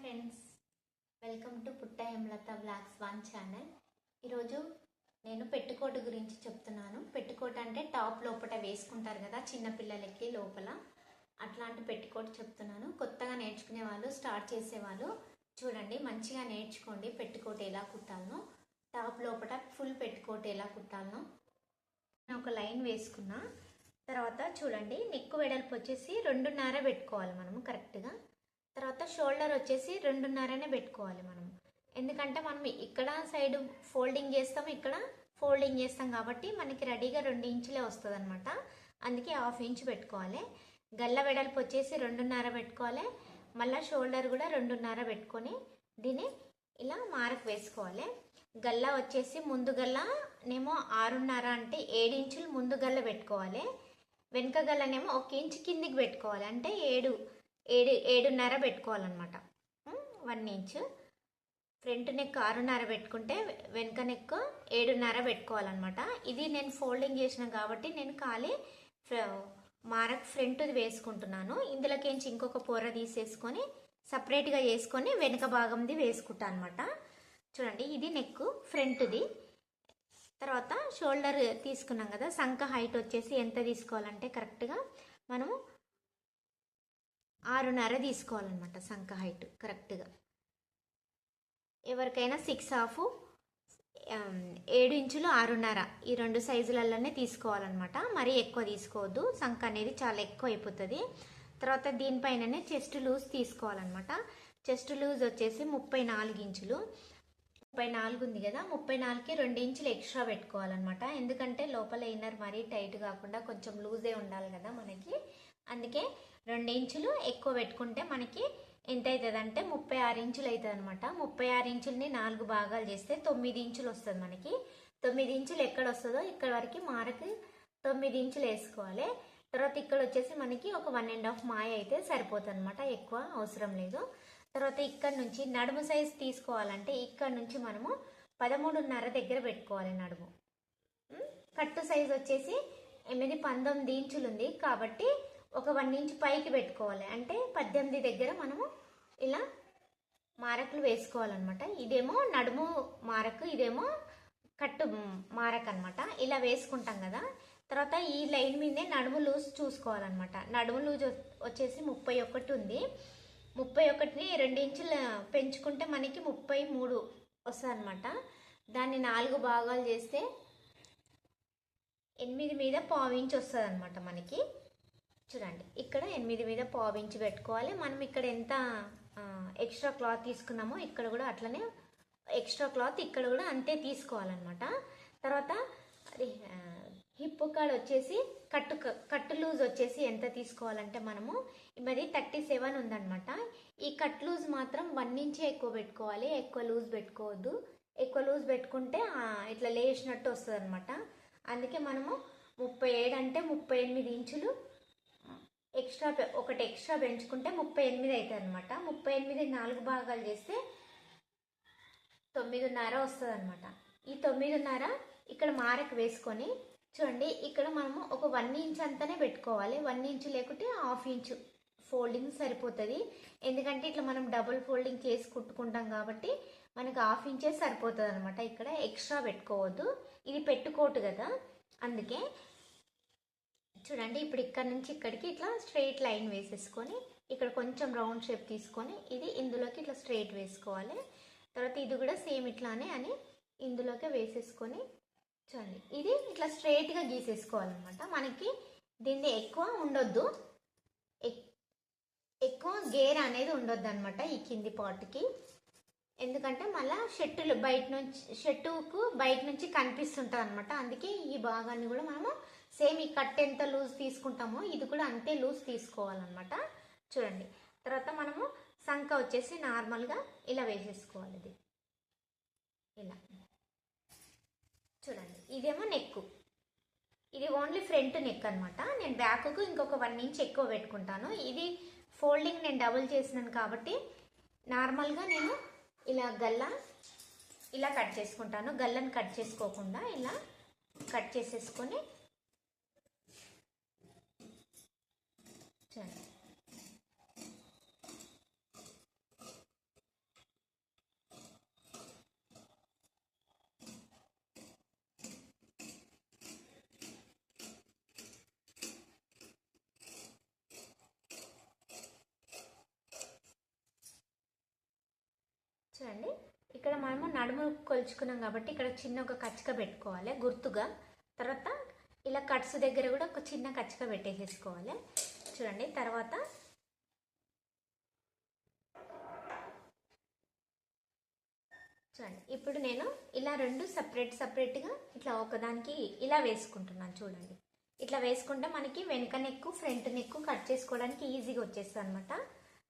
Friends welcome to పుట్ట Hemalatha blogs one channel ఈరోజు నేను పెట్టుకోటు గురించి చెప్తున్నాను. పెట్టుకోట్ అంటే టాప్ లోపల వేసుకుంటారు కదా చిన్నపిల్లలకి లోపల. అట్లాంటి పెట్టుకోట్ చెప్తున్నాను. కొత్తగా నేర్చుకునే వాళ్ళు స్టార్ట్ చేసేవాళ్ళు చూడండి మంచిగా నేర్చుకోండి పెట్టుకోటు ఎలా కుట్టాలనో. టాప్ లోపల ఫుల్ పెట్టుకోటు ఎలా కుట్టాలనో. నేను ఒక లైన్ వేసుకున్నా. తర్వాత చూడండి నెక్కు వెడల్పు వచ్చేసి రెండున్నర పెట్టుకోవాలి మనము కరెక్ట్గా తర్వాత షోల్డర్ వచ్చేసి రెండున్నరనే పెట్టుకోవాలి మనం ఎందుకంటే మనం ఇక్కడ సైడ్ ఫోల్డింగ్ చేస్తాం ఇక్కడ ఫోల్డింగ్ చేస్తాం కాబట్టి మనకి రెడీగా రెండు ఇంచులే వస్తుంది అనమాట అందుకే హాఫ్ ఇంచ్ పెట్టుకోవాలి. గల్ల వెడల్పు వచ్చేసి రెండున్నర పెట్టుకోవాలి. మళ్ళీ షోల్డర్ కూడా రెండున్నర పెట్టుకొని దీన్ని ఇలా మార్క్ వేసుకోవాలి. గల్ల వచ్చేసి ముందు గల్ల నేమో ఆరున్నర అంటే ఏడు ఇంచులు ముందు గల్ల పెట్టుకోవాలి. వెనుక గల్లనేమో ఒక ఇంచు కిందికి పెట్టుకోవాలి. అంటే ఏడు ఏడు ఏడున్నర పెట్టుకోవాలన్నమాట. One inch. ఫ్రంట్ నెక్ ఆరున్నర పెట్టుకుంటే వెనుక నెక్ ఏడున్నర పెట్టుకోవాలన్నమాట. ఇది నేను ఫోల్డింగ్ చేసిన కాబట్టి నేను ఖాళీ మారక్ ఫ్రంట్ది వేసుకుంటున్నాను. ఇందులోకించి ఇంకొక పొర తీసేసుకొని సపరేట్గా చేసుకొని వెనుక భాగంది వేసుకుంటా అనమాట చూడండి ఇది నెక్ ఫ్రంట్ది. తర్వాత షోల్డర్ తీసుకున్నాం కదా సంఖ హైట్ వచ్చేసి ఎంత తీసుకోవాలంటే కరెక్ట్గా మనము ఆరున్నర తీసుకోవాలన్నమాట సంఖ హైట్ కరెక్ట్గా ఎవరికైనా సిక్స్ హాఫ్ um, ఏడు ఇంచులు ఆరున్నర ఈ రెండు సైజులలోనే తీసుకోవాలన్నమాట. మరీ ఎక్కువ తీసుకోవద్దు. సంఖ అనేది చాలా ఎక్కువ అయిపోతుంది. తర్వాత దీనిపైననే చెస్ట్ లూజ్ తీసుకోవాలన్నమాట. చెస్ట్ లూజ్ వచ్చేసి ముప్పై నాలుగు ఇంచులు. ముప్పై నాలుగు ఉంది కదా ముప్పై నాలుగుకి రెండు ఇంచులు ఎక్స్ట్రా పెట్టుకోవాలన్నమాట. ఎందుకంటే లోపల ఇన్నర్ మరీ టైట్ కాకుండా కొంచెం లూజే ఉండాలి కదా మనకి. అందుకే రెండు ఇంచులు ఎక్కువ పెట్టుకుంటే మనకి ఎంత అవుతుంది అంటే ముప్పై ఆరు ఇంచులు అవుతుంది అనమాట ముప్పై ఆరు ఇంచుల్ని నాలుగు భాగాలు చేస్తే తొమ్మిది ఇంచులు వస్తుంది మనకి. తొమ్మిది ఇంచులు ఎక్కడ వస్తుందో ఇక్కడ వరకు మారకు తొమ్మిది ఇంచులు వేసుకోవాలి. తర్వాత ఇక్కడ వచ్చేసి మనకి ఒక వన్ అండ్ హాఫ్ మాయ అయితే సరిపోతుంది అనమాట ఎక్కువ అవసరం లేదు. తర్వాత ఇక్కడ నుంచి నడుము సైజ్ తీసుకోవాలంటే ఇక్కడ నుంచి మనము పదమూడున్నర దగ్గర పెట్టుకోవాలి నడుము. కట్టు సైజ్ వచ్చేసి ఎనిమిది పంతొమ్మిది ఇంచులు ఉంది కాబట్టి ఒక వన్ ఇంచ్ పైకి పెట్టుకోవాలి. అంటే పద్దెనిమిది దగ్గర మనము ఇలా మారకులు వేసుకోవాలన్నమాట. ఇదేమో నడుము మారకు ఇదేమో కట్టు మారక్ అనమాట ఇలా వేసుకుంటాం కదా. తర్వాత ఈ లైన్ మీదే నడుము లూజ్ చూసుకోవాలన్నమాట. నడుము లూజ్ వచ్చేసి ముప్పై ఒకటి ఉంది. ముప్పై ఒకటిని రెండు ఇంచులు పెంచుకుంటే మనకి ముప్పై మూడు వస్తుంది అనమాట దాన్ని నాలుగు భాగాలు చేస్తే ఎనిమిది మీద పావు ఇంచ్ వస్తుంది అనమాట మనకి. చూడండి ఇక్కడ ఎనిమిది మీద పావించి పెట్టుకోవాలి. మనం ఇక్కడ ఎంత ఎక్స్ట్రా క్లాత్ తీసుకున్నామో ఇక్కడ కూడా అట్లనే ఎక్స్ట్రా క్లాత్ ఇక్కడ కూడా అంతే తీసుకోవాలన్నమాట. తర్వాత హిప్ కాడ వచ్చేసి కట్టు కట్టు లూజ్ వచ్చేసి ఎంత తీసుకోవాలంటే మనము మరి థర్టీ సెవెన్ ఉందన్నమాట. ఈ కట్ లూజ్ మాత్రం వన్ ఇంచే ఎక్కువ పెట్టుకోవాలి. ఎక్కువ లూజ్ పెట్టుకోవద్దు. ఎక్కువ లూజ్ పెట్టుకుంటే ఇట్లా లేచినట్టు వస్తుంది అనమాట అందుకే మనము ముప్పై ఏడు అంటే ముప్పై ఎనిమిది ఇంచులు ఎక్స్ట్రా ఒకటి ఎక్స్ట్రా పెంచుకుంటే ముప్పై ఎనిమిది అవుతుంది అనమాట ముప్పై ఎనిమిది నాలుగు భాగాలు చేస్తే తొమ్మిదిన్నర వస్తుంది అనమాట ఈ తొమ్మిదిన్నర ఇక్కడ మారకు వేసుకొని చూడండి ఇక్కడ మనము ఒక వన్ ఇంచ్ అంతానే పెట్టుకోవాలి. వన్ ఇంచ్ లేకుంటే హాఫ్ ఇంచ్ ఫోల్డింగ్ సరిపోతుంది. ఎందుకంటే ఇట్లా మనం డబుల్ ఫోల్డింగ్ చేసి కుట్టుకుంటాం కాబట్టి మనకి హాఫ్ ఇంచే సరిపోతుంది అనమాట ఇక్కడ ఎక్స్ట్రా పెట్టుకోవద్దు. ఇది పెట్టుకోటు కదా. అందుకే చూడండి ఇప్పుడు ఇక్కడ నుంచి ఇక్కడికి ఇట్లా స్ట్రెయిట్ లైన్ వేసేసుకొని ఇక్కడ కొంచెం రౌండ్ షేప్ తీసుకొని ఇది ఇందులోకి ఇట్లా స్ట్రెయిట్ వేసుకోవాలి. తర్వాత ఇది కూడా సేమ్ ఇట్లానే అని ఇందులోకి వేసేసుకొని చూడండి ఇది ఇట్లా స్ట్రెయిట్గా గీసేసుకోవాలన్నమాట. మనకి దీన్ని ఎక్కువ ఉండొద్దు. ఎక్కువ గేర్ అనేది ఉండొద్దు అనమాట ఈ కింది పార్ట్కి. ఎందుకంటే మళ్ళీ షర్టులు బయట నుంచి షర్టుకు బయట నుంచి కనిపిస్తుంటుంది అనమాట అందుకే ఈ భాగాన్ని కూడా మనము సేమ్ ఈ కట్ ఎంత లూజ్ తీసుకుంటామో ఇది కూడా అంతే లూజ్ తీసుకోవాలన్నమాట. చూడండి. తర్వాత మనము సంఖ వచ్చేసి నార్మల్గా ఇలా వేసేసుకోవాలి ఇది. ఇలా. చూడండి. ఇదేమో నెక్ ఇది ఓన్లీ ఫ్రంట్ నెక్ అనమాట నేను బ్యాక్కు ఇంకొక వన్ ఇంచ్ ఎక్కువ పెట్టుకుంటాను. ఇది ఫోల్డింగ్ నేను డబుల్ చేసినాను కాబట్టి నార్మల్గా నేను ఇలా గల్ల ఇలా కట్ చేసుకుంటాను. గల్లను కట్ చేసుకోకుండా ఇలా కట్ చేసేసుకొని చూడండి చూడండి ఇక్కడ మనము నడుములు కొలుచుకున్నాం కాబట్టి ఇక్కడ చిన్న ఒక కచ్చిక పెట్టుకోవాలి గుర్తుగా. తర్వాత ఇలా కట్స్ దగ్గర కూడా ఒక చిన్న కచ్చిక పెట్టేసేసుకోవాలి. చూడండి. తర్వాత చూడండి. ఇప్పుడు నేను ఇలా రెండు సపరేట్ సపరేట్గా ఇట్లా ఒకదానికి ఇలా వేసుకుంటున్నాను చూడండి. ఇట్లా వేసుకుంటే మనకి వెనుక నెక్కు ఫ్రంట్ నెక్కు కట్ చేసుకోవడానికి ఈజీగా వచ్చేస్తుంది అనమాట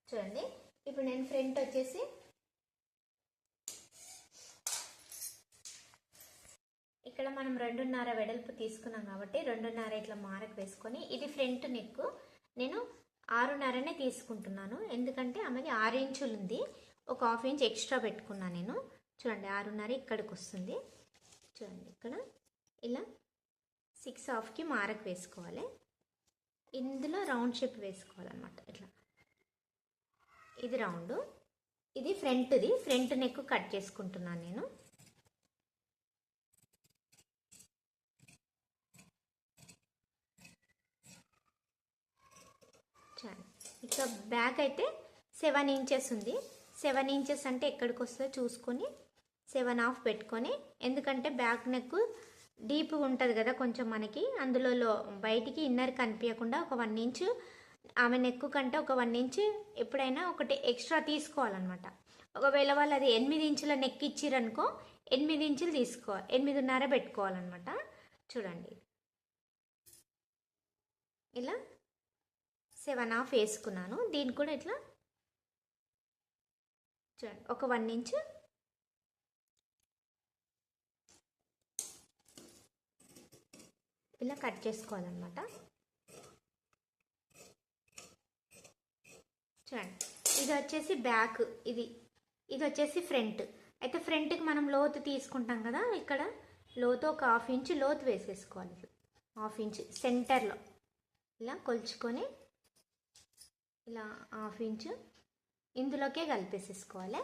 చూడండి. ఇప్పుడు నేను ఫ్రంట్ వచ్చేసి ఇక్కడ మనం రెండున్నర వెడల్పు తీసుకున్నాం కాబట్టి రెండున్నర ఇట్లా మారకు వేసుకొని ఇది ఫ్రంట్ నెక్కు నేను ఆరున్నరనే తీసుకుంటున్నాను. ఎందుకంటే ఆమెది ఆరు ఇంచులు ఉంది ఒక హాఫ్ ఇంచ్ ఎక్స్ట్రా పెట్టుకున్నాను నేను. చూడండి ఆరున్నర ఇక్కడికి వస్తుంది చూడండి ఇక్కడ. ఇలా సిక్స్ హాఫ్కి మారకు వేసుకోవాలి. ఇందులో రౌండ్ షేప్ వేసుకోవాలన్నమాట. ఇట్లా. ఇది రౌండ్ ఇది ఫ్రంట్ది ఫ్రంట్ నెక్ కట్ చేసుకుంటున్నాను నేను చాలు ఇక బ్యాక్ అయితే సెవెన్ ఇంచెస్ ఉంది. సెవెన్ ఇంచెస్ అంటే ఎక్కడికి వస్తుందో చూసుకొని సెవెన్ హాఫ్ పెట్టుకొని ఎందుకంటే బ్యాక్ నెక్ డీప్ ఉంటుంది కదా కొంచెం మనకి అందులో బయటికి ఇన్నర్ కనిపించకుండా ఒక వన్ ఇంచ్ ఆమె నెక్ కంటే ఒక వన్ ఇంచ్ ఎప్పుడైనా ఒకటి ఎక్స్ట్రా తీసుకోవాలన్నమాట. ఒకవేళ వాళ్ళు అది ఎనిమిది ఇంచుల నెక్ ఇచ్చిరనుకో ఎనిమిది ఇంచులు తీసుకోవాలి ఎనిమిదిన్నర పెట్టుకోవాలన్నమాట. చూడండి. ఇలా సెవెన్ హాఫ్ వేసుకున్నాను. దీన్ని కూడా ఇట్లా చూడండి ఒక వన్ ఇంచ్. ఇలా కట్ చేసుకోవాలన్నమాట. చూడండి ఇది వచ్చేసి బ్యాక్ ఇది ఇది వచ్చేసి ఫ్రంట్. అయితే ఫ్రంట్కి మనం లోతు తీసుకుంటాం కదా ఇక్కడ లోతు ఒక హాఫ్ ఇంచ్ లోతు వేసేసుకోవాలి. హాఫ్ ఇంచ్ సెంటర్లో. ఇలా కొలుచుకొని ఇలా హాఫ్ ఇంచు ఇందులోకే కలిపేసేసుకోవాలి.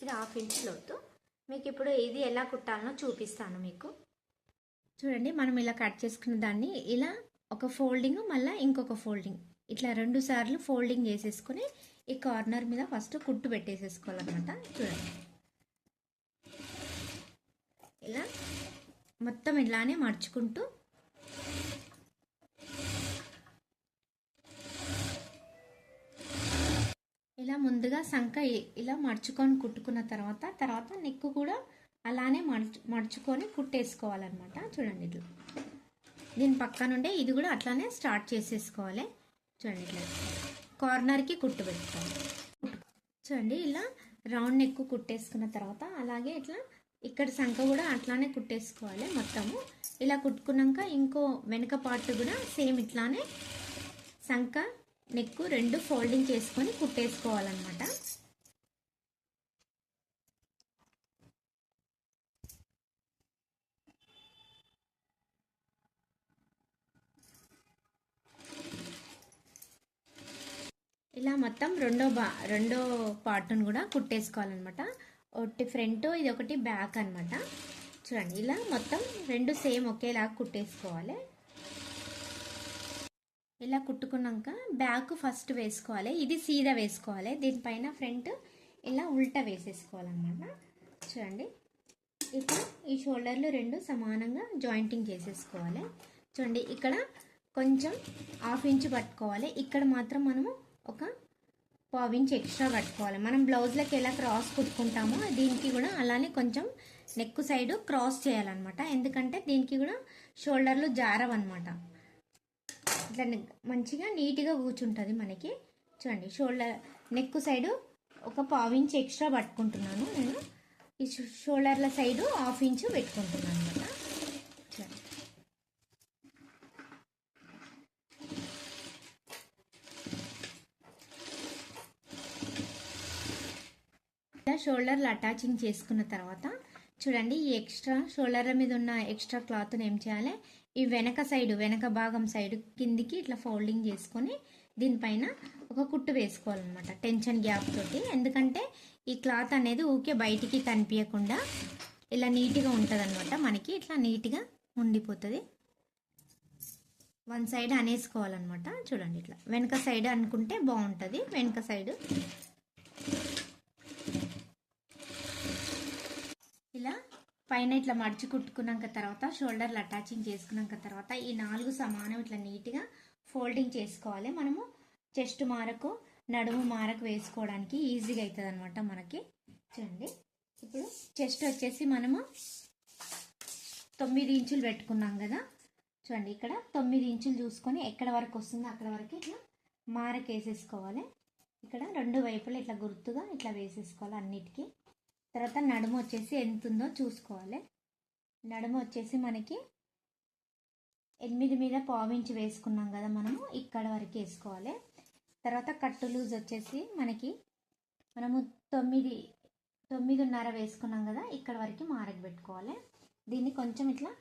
ఇది హాఫ్ ఇంచ్ లోతు. మీకు ఇప్పుడు ఇది ఎలా కుట్టాలనో చూపిస్తాను మీకు. చూడండి మనం ఇలా కట్ చేసుకున్న దాన్ని ఇలా ఒక ఫోల్డింగ్ మళ్ళీ ఇంకొక ఫోల్డింగ్. ఇట్లా రెండు సార్లు ఫోల్డింగ్ చేసేసుకొని ఈ కార్నర్ మీద ఫస్ట్ కుట్టు పెట్టేసేసుకోవాలన్నమాట. చూడండి. ఇలా మొత్తం ఇలానే మడుచుకుంటూ ఇలా ముందుగా సంఖ ఇలా మడుచుకొని కుట్టుకున్న తర్వాత తర్వాత నెక్కు కూడా అలానే మడుచు మడుచుకొని కుట్టేసుకోవాలన్నమాట. చూడండి ఇట్లా దీని పక్క నుండే ఇది కూడా అట్లానే స్టార్ట్ చేసేసుకోవాలి. చూడండి ఇట్లా కార్నర్కి కుట్టు పెట్టుకోవాలి చూడండి ఇలా రౌండ్ నెక్ కుట్టేసుకున్న తర్వాత అలాగే ఇట్లా ఇక్కడ సంఖ కూడా అట్లానే కుట్టేసుకోవాలి మొత్తము. ఇలా కుట్టుకున్నాక ఇంకో వెనక పార్ట్ కూడా సేమ్ ఇట్లానే సంఖ నెక్ రెండు ఫోల్డింగ్ చేసుకొని కుట్టేసుకోవాలన్నమాట ఇలా మొత్తం రెండో బా రెండో పార్ట్ను కూడా కుట్టేసుకోవాలన్నమాట. ఒకటి ఫ్రంట్ ఇది ఒకటి బ్యాక్ అన్నమాట. చూడండి ఇలా మొత్తం రెండు సేమ్ ఒకేలాగా కుట్టేసుకోవాలి. ఇలా కుట్టుకున్నాక బ్యాక్ ఫస్ట్ వేసుకోవాలి ఇది సీదా వేసుకోవాలి దీనిపైన ఫ్రంట్ ఇలా ఉల్టా వేసేసుకోవాలన్నమాట. చూడండి ఇప్పుడు ఈ షోల్డర్లు రెండు సమానంగా జాయింటింగ్ చేసేసుకోవాలి. చూడండి ఇక్కడ కొంచెం హాఫ్ ఇంచ్ పట్టుకోవాలి. ఇక్కడ మాత్రం మనము ఒక పావు ఎక్స్ట్రా కట్టుకోవాలి. మనం బ్లౌజ్లకి ఎలా క్రాస్ కుట్టుకుంటామో దీనికి కూడా అలానే కొంచెం నెక్ సైడ్ క్రాస్ చేయాలన్నమాట. ఎందుకంటే దీనికి కూడా షోల్డర్లు జారవన్నమాట. ఇట్లా మంచిగా నీట్గా కూర్చుంటుంది మనకి. చూడండి షోల్డర్ నెక్ సైడు ఒక పావు ఇంచ్ ఎక్స్ట్రా పట్టుకుంటున్నాను నేను. ఈ షోల్డర్ల సైడు హాఫ్ ఇంచ్ పెట్టుకుంటున్నాను అనమాట చూడండి ఇలా షోల్డర్లు అటాచింగ్ చేసుకున్న తర్వాత చూడండి ఈ ఎక్స్ట్రా షోల్డర్ల మీద ఉన్న ఎక్స్ట్రా క్లాత్ని ఏం చేయాలి? ఈ వెనక సైడ్ వెనక భాగం సైడ్ కిందికి ఇట్లా ఫోల్డింగ్ చేసుకొని దీనిపైన ఒక కుట్టు వేసుకోవాలన్నమాట టెన్షన్ గ్యాప్ తోటి. ఎందుకంటే ఈ క్లాత్ అనేది ఊకే బయటికి కనిపించకుండా ఇలా నీట్గా ఉంటుంది మనకి ఇట్లా నీట్గా ఉండిపోతుంది. వన్ సైడ్ అనేసుకోవాలన్నమాట చూడండి ఇట్లా. వెనక సైడ్ అనుకుంటే బాగుంటుంది వెనక సైడ్ ఇలా పైన ఇట్లా మడిచి కుట్టుకున్నాక తర్వాత షోల్డర్లు అటాచింగ్ చేసుకున్నాక తర్వాత ఈ నాలుగు సమానం ఇట్లా నీట్గా ఫోల్డింగ్ చేసుకోవాలి. మనము చెస్ట్ మారకు నడుము మారకు వేసుకోవడానికి ఈజీగా అవుతుంది అనమాట మనకి. చూడండి. ఇప్పుడు చెస్ట్ వచ్చేసి మనము తొమ్మిది ఇంచులు పెట్టుకున్నాం కదా. చూడండి ఇక్కడ తొమ్మిది ఇంచులు చూసుకొని ఎక్కడ వరకు వస్తుందో అక్కడ వరకు ఇట్లా మారకు వేసేసుకోవాలి ఇక్కడ రెండు వైపులా ఇట్లా గుర్తుగా ఇట్లా వేసేసుకోవాలి అన్నిటికీ. తర్వాత నడుము వచ్చేసి ఎంత ఉందో చూసుకోవాలి. నడుము వచ్చేసి మనకి ఎనిమిది మీద పావించి వేసుకున్నాం కదా మనము ఇక్కడ వరకు వేసుకోవాలి. తర్వాత కట్టు లూజ్ వచ్చేసి మనకి మనము తొమ్మిది తొమ్మిదిన్నర వేసుకున్నాం కదా ఇక్కడ వరకు మారక పెట్టుకోవాలి. దీన్ని కొంచెం ఇట్లా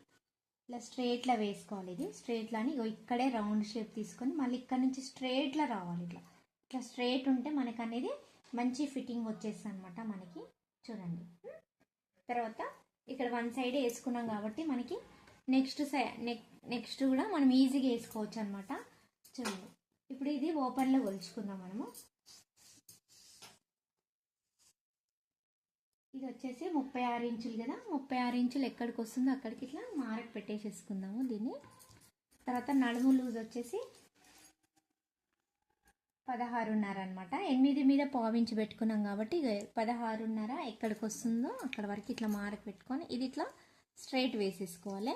ఇట్లా స్ట్రేట్లా వేసుకోవాలి ఇది. స్ట్రేట్లా అని ఇగో ఇక్కడే రౌండ్ షేప్ తీసుకొని మళ్ళీ ఇక్కడ నుంచి స్ట్రేట్లా రావాలి ఇట్లా. ఇట్లా స్ట్రేట్ ఉంటే మనకు అనేది మంచి ఫిట్టింగ్ వచ్చేస్తుంది అనమాట మనకి. చూడండి. తర్వాత ఇక్కడ వన్ సైడ్ వేసుకున్నాం కాబట్టి మనకి నెక్స్ట్ సై నెక్ నెక్స్ట్ కూడా మనం ఈజీగా వేసుకోవచ్చు అనమాట చూడండి. ఇప్పుడు ఇది ఓపెన్లో కొలుచుకుందాం మనము. ఇది వచ్చేసి ముప్పై ఆరు ఇంచులు కదా. ముప్పై ఆరు ఇంచులు ఎక్కడికి వస్తుందో అక్కడికి ఇట్లా మారకు పెట్టేసేసుకుందాము దీన్ని. తర్వాత నడుము లూజ్ వచ్చేసి పదహారున్నర అనమాట ఎనిమిది మీద పావించి పెట్టుకున్నాం కాబట్టి ఇక పదహారున్నర ఎక్కడికి వస్తుందో అక్కడ వరకు ఇట్లా మార్క్ పెట్టుకొని ఇది ఇట్లా స్ట్రైట్ వేసేసుకోవాలి.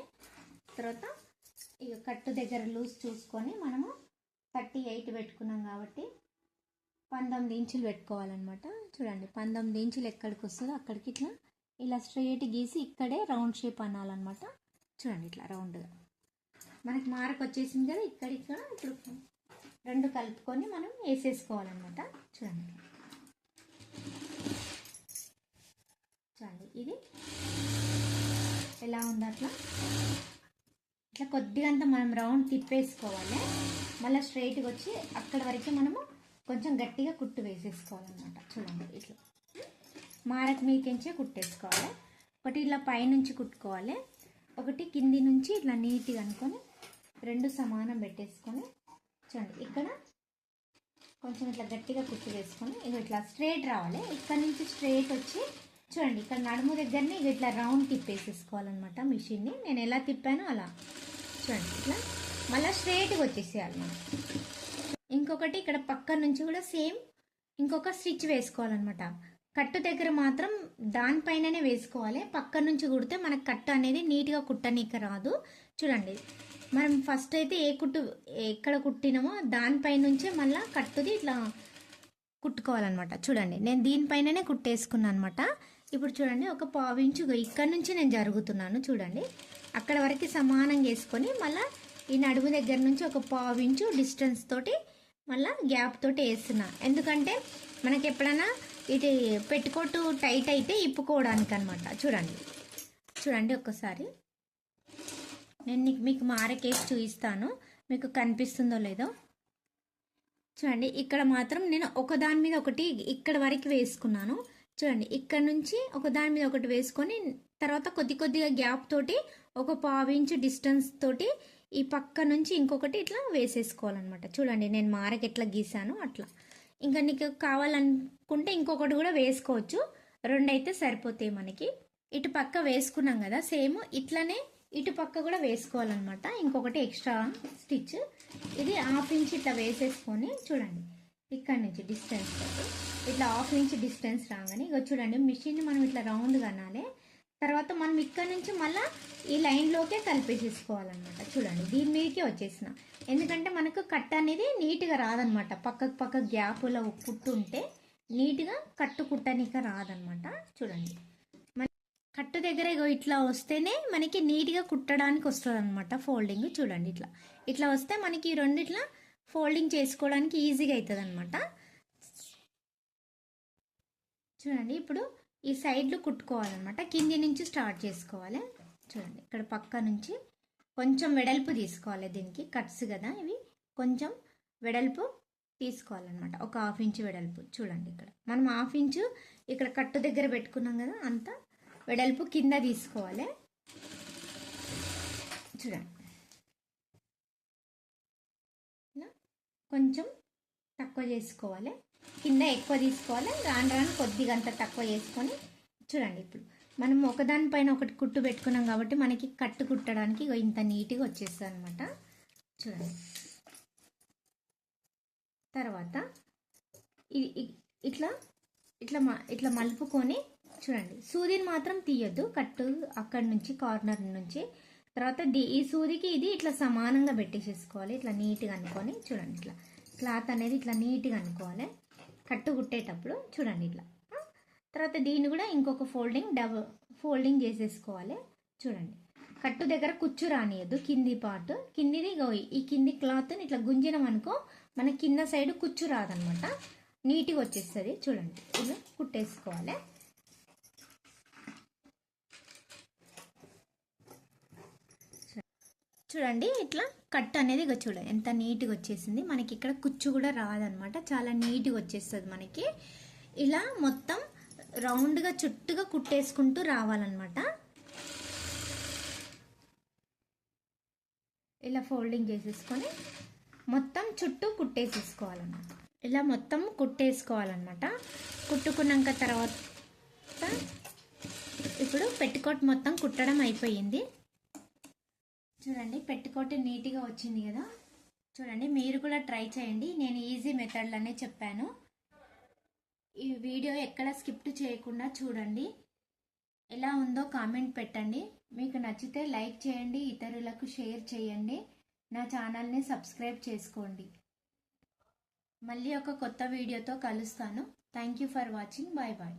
తర్వాత ఇక కట్టు దగ్గర లూజ్ చూసుకొని మనము థర్టీ ఎయిట్ పెట్టుకున్నాం కాబట్టి పంతొమ్మిది ఇంచులు పెట్టుకోవాలన్నమాట. చూడండి పంతొమ్మిది ఇంచులు ఎక్కడికి వస్తుందో అక్కడికి ఇట్లా ఇలా స్ట్రైట్ గీసి ఇక్కడే రౌండ్ షేప్ అనాలన్నమాట. చూడండి ఇట్లా రౌండ్గా. మనకి మార్క్ వచ్చేసింది కదా ఇక్కడ ఇక్కడ ఇప్పుడు రెండు కలుపుకొని మనం వేసేసుకోవాలన్నమాట. చూడండి. చూడండి ఇది ఎలా ఉంది అట్లా. ఇట్లా కొద్దిగా మనం రౌండ్ తిప్పేసుకోవాలి. మళ్ళీ స్ట్రైట్గా వచ్చి అక్కడ వరకు మనము కొంచెం గట్టిగా కుట్టు వేసేసుకోవాలన్నమాట. చూడండి ఇట్లా. మారకు మీకించే కుట్టేసుకోవాలి. ఒకటి ఇలా పైనుంచి కుట్టుకోవాలి. ఒకటి కింది నుంచి ఇట్లా నీట్గా అనుకొని రెండు సమానం పెట్టేసుకొని చూడండి ఇక్కడ కొంచెం ఇట్లా గట్టిగా కుట్టు వేసుకొని ఇక ఇట్లా స్ట్రైట్ రావాలి. ఇక్కడ నుంచి స్ట్రైట్ వచ్చి చూడండి ఇక్కడ నడుము దగ్గరనే ఇక ఇట్లా రౌండ్ తిప్పేసేసుకోవాలన్నమాట మిషన్ని. నేను ఎలా తిప్పానో అలా. చూడండి ఇట్లా మళ్ళీ స్ట్రేట్గా వచ్చేసేయాలి మనం. ఇంకొకటి ఇక్కడ పక్క నుంచి కూడా సేమ్ ఇంకొక స్టిచ్ వేసుకోవాలన్నమాట. కట్టు దగ్గర మాత్రం దానిపైననే వేసుకోవాలి. పక్క నుంచి కుడితే మనకు కట్టు అనేది నీట్గా కుట్టనీక రాదు. చూడండి. మనం ఫస్ట్ అయితే ఏ కుట్టు ఎక్కడ కుట్టినామో దానిపై నుంచే మళ్ళీ కట్టుది ఇట్లా కుట్టుకోవాలన్నమాట. చూడండి. నేను దీనిపైననే కుట్టేసుకున్నాను అనమాట ఇప్పుడు చూడండి ఒక పావించు ఇక్కడ నుంచి నేను జరుగుతున్నాను చూడండి. అక్కడ వరకు సమానంగా వేసుకొని మళ్ళీ ఈ నడుము దగ్గర నుంచి ఒక పావించు డిస్టెన్స్ తోటి మళ్ళీ గ్యాప్ తోటి వేస్తున్నా. ఎందుకంటే మనకి ఎప్పుడైనా ఇది పెట్టుకోటు టైట్ అయితే ఇప్పుకోవడానికి అనమాట చూడండి. చూడండి ఒక్కసారి నేను మీకు మీకు మారకేసి చూపిస్తాను మీకు కనిపిస్తుందో లేదో. చూడండి ఇక్కడ మాత్రం నేను ఒకదాని మీద ఒకటి ఇక్కడ వరకు వేసుకున్నాను. చూడండి ఇక్కడ నుంచి ఒకదాని మీద ఒకటి వేసుకొని తర్వాత కొద్ది కొద్దిగా గ్యాప్ తోటి ఒక పావు ఇంచు డిస్టెన్స్ తోటి ఈ పక్క నుంచి ఇంకొకటి ఇట్లా వేసేసుకోవాలన్నమాట. చూడండి నేను మారకి ఎట్లా గీసాను అట్లా. ఇంకా నీకు కావాలనుకుంటే ఇంకొకటి కూడా వేసుకోవచ్చు. రెండు అయితే సరిపోతాయి మనకి. ఇటు పక్క వేసుకున్నాం కదా సేమ్ ఇట్లనే ఇటు పక్క కూడా వేసుకోవాలన్నమాట. ఇంకొకటి ఎక్స్ట్రా స్టిచ్. ఇది హాఫ్ ఇంచ్ ఇట్లా వేసేసుకొని చూడండి. ఇక్కడ నుంచి డిస్టెన్స్ ఇట్లా హాఫ్ ఇంచ్ డిస్టెన్స్ రాగానే ఇక చూడండి మిషన్ మనం ఇట్లా రౌండ్గా అనాలి. తర్వాత మనం ఇక్కడ నుంచి మళ్ళీ ఈ లైన్లోకే కలిపేసేసుకోవాలన్నమాట. చూడండి దీని మీదకే వచ్చేసిన. ఎందుకంటే మనకు కట్ అనేది నీట్గా రాదనమాట పక్కకు పక్క గ్యాపులో కుట్టు ఉంటే నీట్గా కట్టు కుట్టనిక రాదనమాట చూడండి. కట్టు దగ్గర ఇగో ఇట్లా వస్తేనే మనకి నీట్గా కుట్టడానికి వస్తుంది అనమాట ఫోల్డింగ్. చూడండి ఇట్లా. ఇట్లా వస్తే మనకి ఈ రెండు ఇట్లా ఫోల్డింగ్ చేసుకోవడానికి ఈజీగా అవుతుంది అనమాట చూడండి ఇప్పుడు ఈ సైడ్లు కుట్టుకోవాలన్నమాట. కింది నుంచి స్టార్ట్ చేసుకోవాలి. చూడండి ఇక్కడ పక్క నుంచి కొంచెం వెడల్పు తీసుకోవాలి దీనికి. కట్స్ కదా ఇవి. కొంచెం వెడల్పు తీసుకోవాలన్నమాట. ఒక హాఫ్ ఇంచ్ వెడల్పు. చూడండి ఇక్కడ. మనం హాఫ్ ఇంచు ఇక్కడ కట్టు దగ్గర పెట్టుకున్నాం కదా అంతా వెడల్పు కింద తీసుకోవాలి. చూడండి. కొంచెం తక్కువ చేసుకోవాలి. కింద ఎక్కువ తీసుకోవాలి. రాను రాను కొద్దిగా అంత తక్కువ చేసుకొని చూడండి ఇప్పుడు. మనం ఒకదానిపైన ఒకటి కుట్టు పెట్టుకున్నాం కాబట్టి మనకి కట్టు కుట్టడానికి ఇంత నీట్గా వచ్చేస్తుంది అనమాట చూడండి. తర్వాత ఇ- ఇట్లా ఇట్లా మ- ఇట్లా మలుపుకొని చూడండి. సూదిని మాత్రం తీయొద్దు. కట్టు అక్కడి నుంచి కార్నర్ నుంచి. తర్వాత ఈ సూదికి ఇది ఇట్లా సమానంగా పెట్టేసేసుకోవాలి. ఇట్లా నీట్గా అనుకొని చూడండి ఇట్లా. క్లాత్ అనేది ఇట్లా నీట్గా అనుకోవాలి. కట్టు కుట్టేటప్పుడు చూడండి ఇట్లా. తర్వాత దీన్ని కూడా ఇంకొక ఫోల్డింగ్ డబుల్ ఫోల్డింగ్ చేసేసుకోవాలి. చూడండి. కట్టు దగ్గర కుచ్చు రానియద్దు. కింది పార్ట్. కిందిది ఈ కింది క్లాత్ని ఇట్లా గుంజినం అనుకో మన కింద సైడ్ కుచ్చు రాదనమాట. నీట్గా వచ్చేస్తుంది. చూడండి. ఇలా కుట్టేసుకోవాలి. చూడండి ఇట్లా కట్ అనేది ఇక చూడండి ఎంత నీట్గా వచ్చేసింది. మనకి ఇక్కడ కుచ్చు కూడా రాదనమాట. చాలా నీట్గా వచ్చేస్తుంది మనకి. ఇలా మొత్తం రౌండ్గా చుట్టుగా కుట్టేసుకుంటూ రావాలన్నమాట ఇలా ఫోల్డింగ్ చేసేసుకొని మొత్తం చుట్టూ కుట్టేసేసుకోవాలన్నమాట. ఇలా మొత్తం కుట్టేసుకోవాలన్నమాట. కుట్టుకున్నాక తర్వాత ఇప్పుడు పెట్టుకోట్ మొత్తం కుట్టడం అయిపోయింది. చూడండి పెట్టుకోటి నీట్గా వచ్చింది కదా. చూడండి మీరు కూడా ట్రై చేయండి. నేను ఈజీ మెథడ్లనే చెప్పాను. ఈ వీడియో ఎక్కడ స్కిప్ట్ చేయకుండా చూడండి. ఎలా ఉందో కామెంట్ పెట్టండి. మీకు నచ్చితే లైక్ చేయండి ఇతరులకు షేర్ చేయండి. నా ఛానల్ని సబ్స్క్రైబ్ చేసుకోండి. మళ్ళీ ఒక కొత్త వీడియోతో కలుస్తాను. Thank you for watching. Bye bye.